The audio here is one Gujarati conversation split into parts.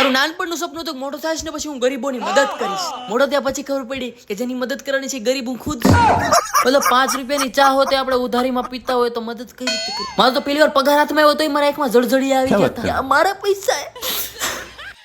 મારું નાનપણનું સપનું હતું કે મોટો થાય ને પછી હું ગરીબોની મદદ કરીશ. મોટો ત્યાં પછી ખબર પડી કે જેની મદદ કરવાની છે ગરીબ હું ખુદ. મતલબ પાંચ રૂપિયાની ચા હોતે આપણે ઉધારીમાં પીતા હોય તો મદદ કરી મારો તો પેલી વાર પગાર હાથમાં આવ્યો તો મારા એકમાં જળજળી આવી ગયા મારા પૈસા.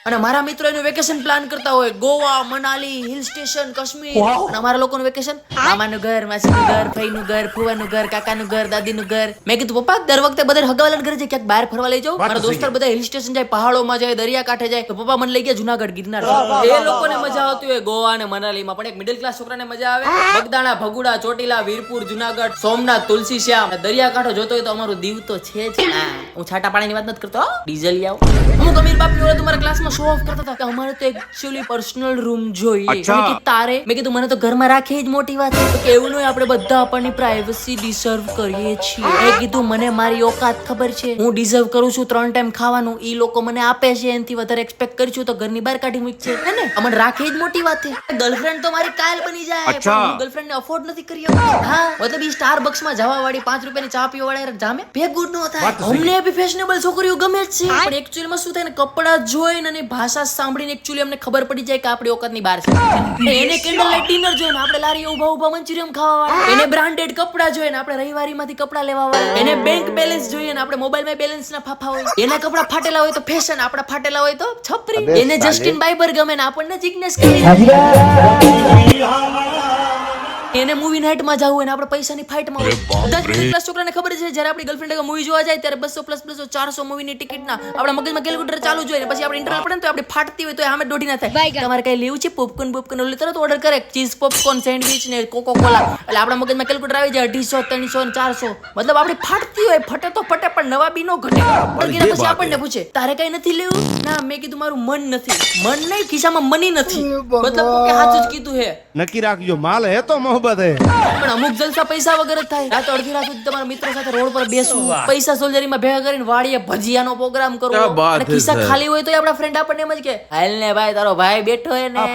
અને મારા મિત્રો એનું વેકેશન પ્લાન કરતા હોય. Goa Manali hill station Kashmir. અને અમારા લોકોનું વેકેશન મામાનું ઘર માસીનું ઘર ફઈનું ઘર ફુવાનું ઘર કાકાનું ઘર દાદીનું ઘર. મેં કીધું પપ્પા દર વખતે બધા હગાવાલા ઘરે જાય ક્યાંક બહાર ફરવા લઈ જાઉં મારા દોસ્તાર બધા હિલ સ્ટેશન જાય પહાડોમાં જાય દરિયા કાંઠે જાય. તો પપ્પા મને લઈ ગયા જુનાગઢ ગિરનાર. એ લોકોને મજા આવતી હોય. ગોવા અને મનાલીમાં પણ એક મિડલ ક્લાસ છોકરાને મજા આવે. બગદાણા ભગુડા ચોટીલા વીરપુર જુનાગઢ સોમનાથ તુલસી શ્યામ. અને દરિયા કાંઠો જોતો હોય તો અમારું દીવ તો છે જ. હું. છાટા પાણીની વાત નથી કરતો હો. ડીઝલ આવું અમુક અમીર બાપની તમારા ક્લાસમાં શો ઓફ કરતા હતા કે અમારે તો એકચ્યુઅલી પર્સનલ રૂમ જોઈએ. મેં કીધું, તારે મેં કીધું મને તો ઘરમાં રાખે જ મોટી વાત. છે કે એવું નહીં આપણે બધા આપણની પ્રાઇવસી ડિઝર્વ કરીએ છીએ. મેં કીધું મને મારી ઓકાત ખબર છે. હું ડિઝર્વ કરું છું ત્રણ ટાઈમ ખાવાનું. ઈ લોકો મને આપે છે એનાથી વધારે એક્સપેક્ટ કરી છું તો ઘરની બહાર કાઢી મૂકશે છે ને? અમને રાખે જ મોટી વાત છે. ગર્લફ્રેન્ડ તો મારી કાલ બની જાય પણ ગર્લફ્રેન્ડ ને અફોર્ડ નથી કરી. હા મતલબ ઈ સ્ટાર બક્સમાં જવા વાળી પાંચ રૂપિયાની ચા પીવા વાળા જામે. ભેગું ન થાય. અમને બી ફેશનેબલ છોકરીઓ ગમે જ છે. પણ એકચ્યુઅલી માં શું થાય ને કપડા જોઈને અને ભાષા સાંભળીને એકચ્યુઅલી અમને ખબર પડી જાય કે આપણી ઓકાતની બહાર છે એને કેન્ડલ લાઈટ ડિનર જોઈને આપણે લારી ઊભા ઊભા મંચુરિયમ ખાવા વાળા એને બ્રાન્ડેડ કપડા જોઈને આપણે રવિવારી માંથી કપડા લેવા વાળા એને બેંક બેલેન્સ જોઈએ ને આપણે મોબાઈલમાં બેલેન્સ ના ફાફા હોય. એના કપડા ફાટેલા હોય તો ફેશન આપણા ફાટેલા હોય તો છપરી. એને જસ્ટિન બાઈબર ગમે ને આપણને જિજ્ઞેસ કરી એને મૂવી નાઇટમાં જવું હોય ને આપણે પૈસાની ફાઇટમાં હોય. દસ પ્લસ છોકરાને ખબર છે જ્યારે આપણી ગર્લફ્રેન્ડ મૂવી જોવા જાય ત્યારે બસો પ્લસ પ્લસ ચારસો મૂવી ની ટિકિટ ના આપણા મગજમાં કેલ્ક્યુલેટર ચાલુ જોઈએ ને પછી આપણે ઇન્ટરનલ પડે ને તો આપણે ફાટતી હોય તો આમે દોઢી ના થાય. તમારે કઈ લેવું છે? પોપકોર્ન પોપકોર્ન ઓલી તરત ઓર્ડર કરે. ચીઝ પોપકોર્ન સેન્ડવિચ ને કોકો કોલા એટલે આપણા મગજમાં કેલ્ક્યુલેટર આવી જાય અઢીસો ત્રણસો ને ચારસો. મતલબ આપણે ફાટતી હોય ફટે તો ફટે પણ નવા બી નો ઘટે. પણ પછી આપણને પૂછે તારે કઈ નથી લેવું? ના મેં કીધું મારું મન નથી. મન નહીં? ખિસ્સામાં મની નથી. મતલબ કે સાચું જ કીધું હે. નક્કી રાખજો માલ હે તો મોહબ્બત હે પણ અમુક જલસા પૈસા વગર જ થાય. રાત અડધી રાત સુધી તમારા મિત્રો સાથે રોડ પર બેસવું પૈસા સોલ્જરીમાં ભેગા કરીને વાડીએ ભજીયાનો પ્રોગ્રામ કરવો. અને ખિસ્સા ખાલી હોય તો આપણા ફ્રેન્ડ આપણને એમ જ કે હાલ ને ભાઈ તારો ભાઈ બેઠો હે ને.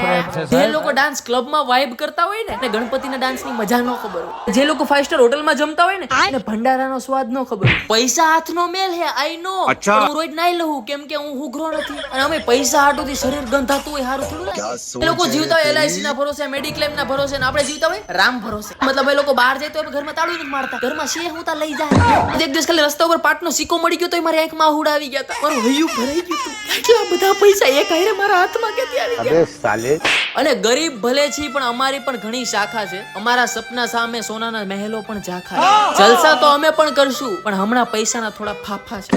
જે લોકો ડાન્સ ક્લબમાં વાઇબ કરતા હોય ને એને ગણપતિના ડાન્સની મજા ન ખબર હોય. જે લોકો ફાઈવ સ્ટાર હોટલમાં જમતા હોય ને એને ભંડારાનો સ્વાદ ન ખબર પૈસા હાથનો મેલ હે આઈ નો હું રોજ નાઈ લઉં કેમ કે હું હુઘરો નથી. અને અમે પૈસા હાટુથી શરીર ગંધાતું હોય હારું થોડું એ લોકો જીવતા હોય એલઆઈસી ના ભરોસે મેડિક્લેમ ના ભરોસે ને આપણે જીવતા હોય. રામ ભરોસે. મતલબ એ લોકો બહાર જાય તો ઘરમાં તાળું નથી મારતા. ઘરમાં શેર હું તા લઈ જાય. એક દિવસ ખાલી રસ્તા ઉપર પાટનો સિક્કો મળી ગયો તો મારી આંખમાં હુડ આવી ગયા હતા મારું હૈયું ભરાઈ ગયું હતું કેટલા બધા પૈસા એક હારે મારા હાથમાં ક્યાંથી આવી ગયા? અને ગરીબ ભલે છે પણ અમારી પણ ઘણી શાખા છે. અમારા સપના સામે સોનાના મહેલો પણ ઝાખા જલસા તો અમે પણ કરશું પણ હમણાં પૈસાના થોડા ફાફા છે.